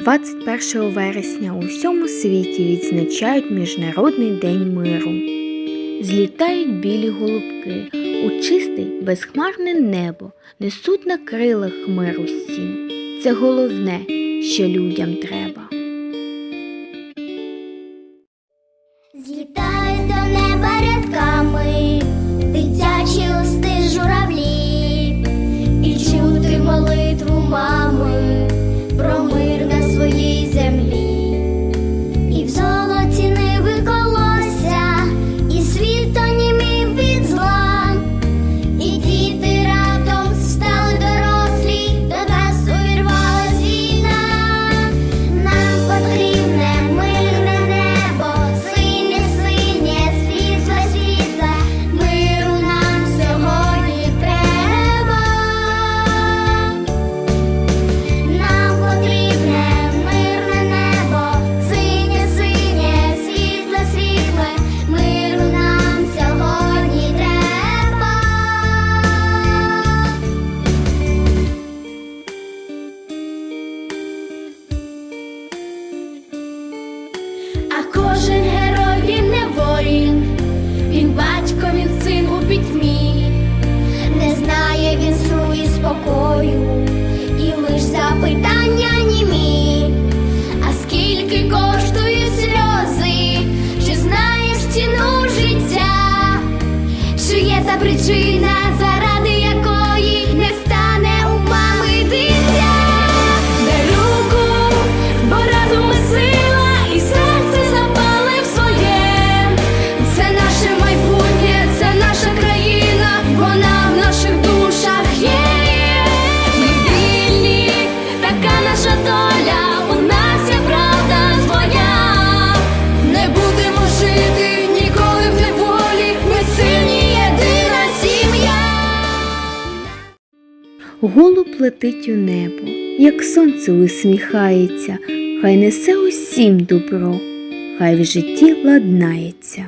21 вересня у всьому світі відзначають Міжнародний день миру. Злітають білі голубки у чисте безхмарне небо, несуть на крилах миру сім. Це головне, що людям треба. Злітають кожен герой він не воїн, він батько, він син у пітьмі, не знає він сну і спокою, і лиш запитання німі. А скільки коштують сльози, чи знаєш ціну життя? Чи є та причина, заради Голуб летить у небо, як сонце усміхається, хай несе усім добро, хай в житті ладнається.